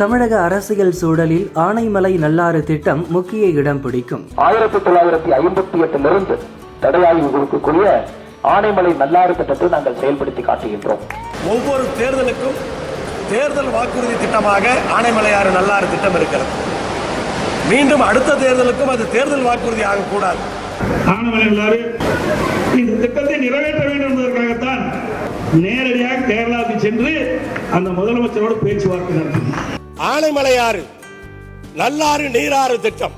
தமிழக அரசியல் சூழலில் ஆனைமலை நல்லாறு திட்டம் முக்கிய இடம் பிடிக்கும். ஆயிரத்தி தொள்ளாயிரத்தி ஐம்பத்தி எட்டிலிருந்து தடையாய்வு கொடுக்கக்கூடிய ஆனைமலை நல்லாறு திட்டத்தை நாங்கள் செயல்படுத்தி காட்டுகின்றோம். ஒவ்வொரு தேர்தலுக்கும் தேர்தல் வாக்குறுதி திட்டமாக ஆனைமலையாறு நல்லாறு திட்டம் இருக்கிறது. மீண்டும் அடுத்த தேர்தலுக்கும் அது தேர்தல் வாக்குறுதி ஆகக்கூடாது. ஆனமலை இந்த திட்டத்தை நிறைவேற்ற வேண்டும் என்பதற்காகத்தான் நேரடியாக கேரளாவுக்கு சென்று அந்த முதலமைச்சரோடு பேச்சுவார்த்தை நடத்தினோம். ஆனைமலையாறு நல்லாறு நீராறு திட்டம்.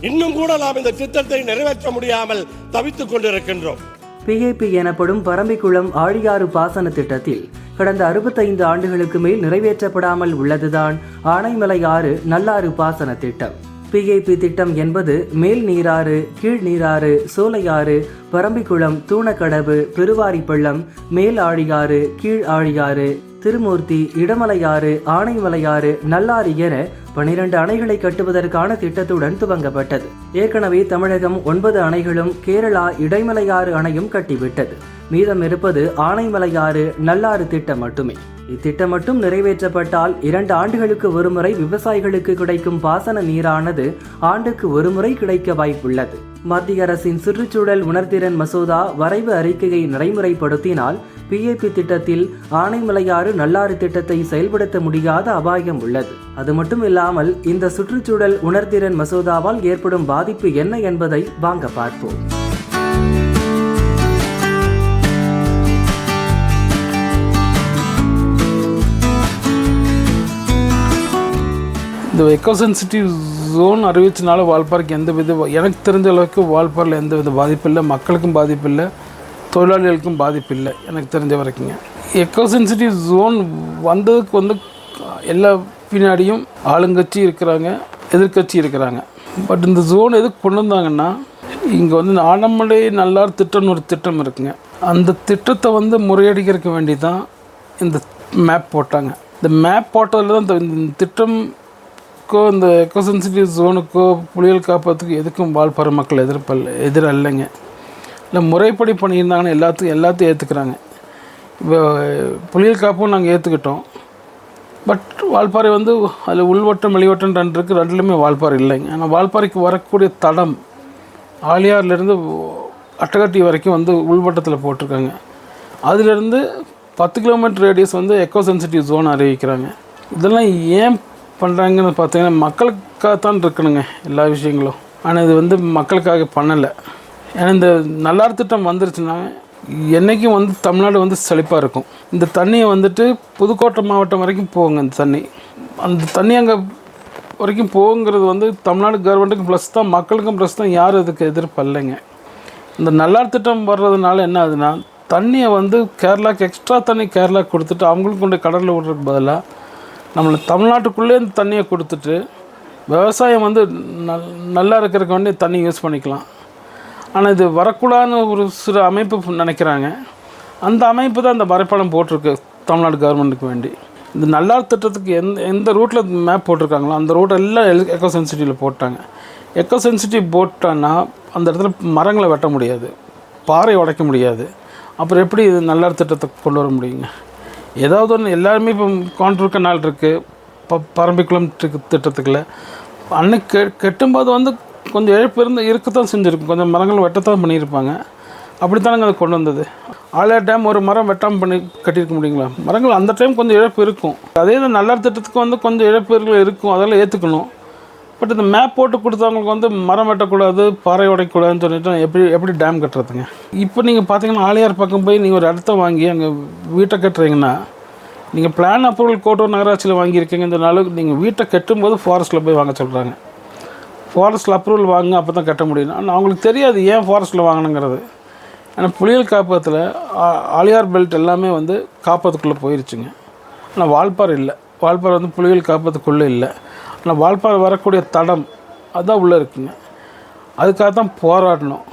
இன்னும் கூட நாம் இந்த திட்டத்தை நிறைவேற்ற முடியாமல் தவித்துக் கொண்டிருக்கின்றோம். பிஏபி எனப்படும் பரம்பிக்குளம் ஆழியாறு பாசன திட்டத்தில் கடந்த அறுபத்தைந்து ஆண்டுகளுக்கு மேல் நிறைவேற்றப்படாமல் உள்ளதுதான் ஆனைமலை ஆறு நல்லாறு பாசன திட்டம். பிஏபி திட்டம் என்பது மேல் நீராறு கீழ் நீராறு சோலையாறு பரம்பிக்குளம் தூணக்கடவு பெருவாரிப்பள்ளம் மேல் ஆழியாறு கீழ் ஆழியாறு திருமூர்த்தி இடமலையாறு ஆனைமலையாறு நல்லாறு என பனிரெண்டு அணைகளை கட்டுவதற்கான திட்டத்துடன் துவங்கப்பட்டது. ஏற்கனவே தமிழகம் ஒன்பது அணைகளும் கேரளா இடைமலையாறு அணையும் கட்டிவிட்டது. மீதம் இருப்பது ஆனைமலையாறு நல்லாறு திட்டம் மட்டுமே. இத்திட்டம் மட்டும் நிறைவேற்றப்பட்டால் இரண்டு ஆண்டுகளுக்கு ஒருமுறை விவசாயிகளுக்கு கிடைக்கும் பாசன நீரானது ஆண்டுக்கு ஒருமுறை கிடைக்க வாய்ப்புள்ளது. மத்திய அரசின் சுற்றுச்சூழல் உணர்திறன் மசோதா வரைவு அறிக்கையை நடைமுறைப்படுத்தினால் பிஏபி திட்டத்தில் ஆனைமலையாறு நல்லாறு திட்டத்தை செயல்படுத்த முடியாத அபாயம் உள்ளது. அது மட்டும் இல்லாமல் இந்த சுற்றுச்சூழல் உணர்திறன் மசோதாவால் ஏற்படும் பாதிப்பு என்ன என்பதை வாங்க பார்ப்போம். இந்த எக்கோ ஜோன் அறிவிச்சனால வால்பாறைக்கு எந்த வித எனக்கு தெரிஞ்ச அளவுக்கு வால்பாரில் எந்த வித பாதிப்பு இல்லை மக்களுக்கும் பாதிப்பு இல்லை தொழிலாளிகளுக்கும் பாதிப்பு இல்லை எனக்கு தெரிஞ்ச வரைக்குங்க. எக்கோ சென்சிட்டிவ் ஜோன் வந்ததுக்கு வந்து எல்லா பின்னாடியும் ஆளுங்கட்சி இருக்கிறாங்க எதிர்க்கட்சி இருக்கிறாங்க. பட் இந்த ஜோன் எதுக்கு கொண்டு வந்தாங்கன்னா இங்கே வந்து ஆனமலை நல்லார் திட்டம்னு ஒரு திட்டம் இருக்குங்க. அந்த திட்டத்தை வந்து முறையடிக்கிறதுக்கு வேண்டி தான் இந்த மேப் போட்டாங்க. இந்த மேப் போட்டதில் தான் இந்த இந்த திட்டம்க்கோ இந்த எக்கோ சென்சிட்டிவ் ஜோனுக்கோ புலிகள் காப்பதுக்கு எதுக்கும் வால்பாறை மக்கள் எதிர்ப்பல்ல எதிர் அல்லைங்க இல்லை முறைப்படி பண்ணியிருந்தாங்கன்னு எல்லாத்துக்கும் எல்லாத்தையும் ஏற்றுக்கிறாங்க இப்போ புலிகள் காப்பும் நாங்கள் ஏற்றுக்கிட்டோம் பட் வால்பாறை வந்து அதில் உள்வட்டம் வெளிவட்டம் ரெண்டு இருக்குது ரெண்டுலேயுமே வால்பாறை இல்லைங்க. ஆனால் வால்பாறைக்கு வரக்கூடிய தடம் ஆலியார்லேருந்து அட்டகட்டி வரைக்கும் வந்து உள்வட்டத்தில் போட்டிருக்காங்க. அதிலேருந்து பத்து கிலோமீட்டர் ரேடியஸ் வந்து எக்கோ சென்சிட்டிவ் ஜோன் அறிவிக்கிறாங்க. இதெல்லாம் ஏன் பண்ணுறாங்கன்னு பார்த்தீங்கன்னா மக்களுக்காகத்தான் இருக்கணுங்க எல்லா விஷயங்களும். ஆனால் இது வந்து மக்களுக்காக பண்ணலை. ஏன்னா இந்த நல்லார் திட்டம் வந்துருச்சுன்னா என்றைக்கும் வந்து தமிழ்நாடு வந்து செழிப்பாக இருக்கும். இந்த தண்ணியை வந்துட்டு புதுக்கோட்டை மாவட்டம் வரைக்கும் போகுங்க இந்த தண்ணி. அந்த தண்ணி அங்கே வரைக்கும் போகுங்கிறது வந்து தமிழ்நாடு கவர்மெண்ட்டுக்கும் ப்ளஸ் தான் மக்களுக்கும் ப்ளஸ் தான் யாரும் இதுக்கு எதிர்ப்பல்லைங்க இந்த நல்லார் திட்டம் வர்றதுனால என்ன ஆகுதுன்னா தண்ணியை வந்து கேரளாவுக்கு எக்ஸ்ட்ரா தண்ணி கேரளா கொடுத்துட்டு அவங்களுக்கு கொண்டு கடலில் விடுறதுக்கு பதிலாக நம்மளை தமிழ்நாட்டுக்குள்ளே இந்த தண்ணியை கொடுத்துட்டு விவசாயம் வந்து நல் நல்லா இருக்கிறதுக்கு வேண்டி தண்ணி யூஸ் பண்ணிக்கலாம். ஆனால் இது வரக்கூடாதுன்னு ஒரு சிறு அமைப்பு நினைக்கிறாங்க. அந்த அமைப்பு தான் இந்த வரைப்படம் போட்டிருக்கு தமிழ்நாடு கவர்மெண்ட்டுக்கு வேண்டி. இந்த நல்லார் திட்டத்துக்கு எந்த எந்த ரூட்டில் மேப் போட்டிருக்காங்களோ அந்த ரூட் எல்லாம் எக்கோ சென்சிட்டிவில் போட்டாங்க. எக்கோ சென்சிட்டிவ் போட்டான்னா அந்த இடத்துல மரங்களை வெட்ட முடியாது. பாறை உடைக்க முடியாது. அப்புறம் எப்படி இது நல்லார் திட்டத்தை கொண்டு வர முடியுங்க? ஏதாவது ஒன்று எல்லாருமே இப்போ கான்ட்ரூர் கனால் இருக்குது ப பரம்பிக்குளம் திட்டத்துக்குள்ள. அன்னைக்கு கெ கெட்டும்போது வந்து கொஞ்சம் இழப்பு இருந்து இருக்கத்தான் செஞ்சுருக்கும். கொஞ்சம் மரங்கள் வெட்டத்தான் பண்ணியிருப்பாங்க. அப்படித்தானுங்க அதை கொண்டு வந்தது? ஆலியார் டேம் ஒரு மரம் வெட்டாமல் பண்ணி கட்டியிருக்க முடியுங்களா? மரங்கள் அந்த டைம் கொஞ்சம் இழப்பு இருக்கும். அதே தான் நல்லார் திட்டத்துக்கு வந்து கொஞ்சம் இழப்புகள் இருக்கும் அதெல்லாம் ஏற்றுக்கணும் பட் இந்த மேப் போட்டு கொடுத்தவங்களுக்கு வந்து மரம் வெட்டக்கூடாது பாறை உடைக்கூடாதுன்னு சொல்லிட்டு எப்படி எப்படி டேம் கட்டுறதுங்க? இப்போ நீங்கள் பார்த்தீங்கன்னா ஆலியார் பக்கம் போய் நீங்கள் ஒரு இடத்த வாங்கி அங்கே வீட்டை கட்டுறீங்கன்னா நீங்கள் பிளான் அப்ரூவல் கோட்டூர் நகராட்சியில் வாங்கியிருக்கீங்க இந்த நாள் நீங்கள் வீட்டை கட்டும்போது ஃபாரஸ்ட்டில் போய் வாங்க சொல்கிறாங்க ஃபாரஸ்ட்டில் அப்ரூவல் வாங்க அப்போ தான் கட்ட முடியும். ஆனால் அவங்களுக்கு தெரியாது ஏன் ஃபாரஸ்ட்டில் வாங்கணுங்கிறது. ஆனால் புலிகள் காப்பகத்தில் ஆலியார் பெல்ட் எல்லாமே வந்து காப்பகத்துக்குள்ளே போயிருச்சுங்க. ஆனால் வால்பாறை இல்லை. வால்பாறை வந்து புலிகள் காப்பகத்துக்குள்ளே இல்லை. ஆனால் வால்பாறை வரக்கூடிய தடம் அதுதான் உள்ளே இருக்குங்க. அதுக்காக தான் போராடணும்.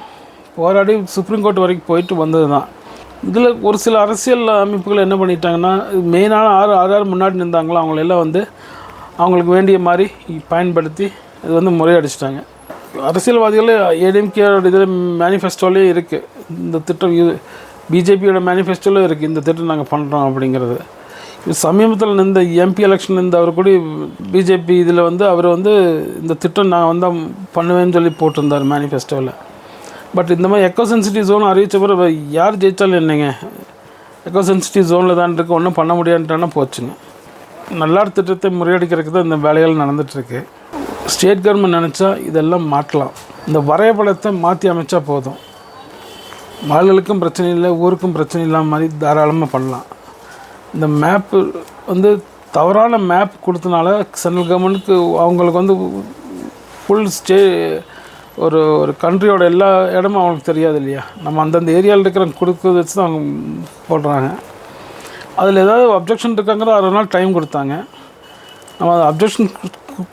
போராடி சுப்ரீம் கோர்ட் வரைக்கும் போயிட்டு வந்தது தான். இதில் ஒரு சில அரசியல் அமைப்புகள் என்ன பண்ணிட்டாங்கன்னா மெயினான ஆறு ஆறு ஆறு முன்னாடி நின்றாங்களோ அவங்களெல்லாம் வந்து அவங்களுக்கு வேண்டிய மாதிரி பயன்படுத்தி இது வந்து முறையடிச்சிட்டாங்க. அரசியல்வாதிகள் ஏடிஎம்கேட இதில் மேனிஃபெஸ்டோலேயே இருக்குது இந்த திட்டம் இது பிஜேபியோட மேனிஃபெஸ்டோலேயே இருக்குது இந்த திட்டம் நாங்கள் பண்ணுறோம் அப்படிங்கிறது. சமீபத்தில் இந்த எம்பி எலெக்ஷன் இந்த அவர் கூட பிஜேபி இதில் வந்து அவர் வந்து இந்த திட்டம் நான் வந்து பண்ணுவேன்னு சொல்லி போட்டிருந்தார் மேனிஃபெஸ்டோவில் பட் இந்த மாதிரி எக்கோ சென்சிட்டிவ் ஜோன் அறிவித்த பிறகு யார் ஜெயித்தாலும் என்னங்க? எக்கோ சென்சிட்டிவ் ஜோனில் தான் இருக்கு ஒன்றும் பண்ண முடியாதுன்ட்டானா போச்சுங்க. நல்லார் திட்டத்தை முறியடிக்கிறதுக்கு தான் இந்த வேலைகள் நடந்துகிட்ருக்கு ஸ்டேட் கவர்மெண்ட் நினச்சா இதெல்லாம் மாற்றலாம். இந்த வரைபடத்தை மாற்றி அமைச்சா போதும். மாடுகளுக்கும் பிரச்சனை இல்லை ஊருக்கும் பிரச்சனை இல்லாமல் மாதிரி தாராளமாக பண்ணலாம். இந்த மேப்பு வந்து தவறான மேப் கொடுத்தனால சென்ட்ரல் கவர்மெண்ட்டுக்கு அவங்களுக்கு வந்து ஃபுல் ஸ்டே ஒரு ஒரு கண்ட்ரியோட எல்லா இடமும் அவங்களுக்கு தெரியாது இல்லையா? நம்ம அந்தந்த ஏரியாவில் இருக்கிற கொடுக்கறத வச்சு தான் அவங்க போடுறாங்க. அதில் ஏதாவது அப்ஜெக்ஷன் இருக்காங்கிற அரை நாள் டைம் கொடுத்தாங்க. நம்ம அது அப்ஜெக்ஷன்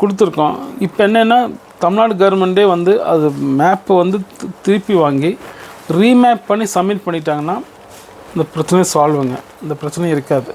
கொடுத்துருக்கோம். இப்போ என்னென்னா தமிழ்நாடு கவர்மெண்ட்டே வந்து அது மேப்பை வந்து திருப்பி வாங்கி ரீமேப் பண்ணி சப்மிட் பண்ணிட்டாங்கன்னா இந்த பிரச்சனையை சால்வுங்க இந்த பிரச்சனை இருக்காது.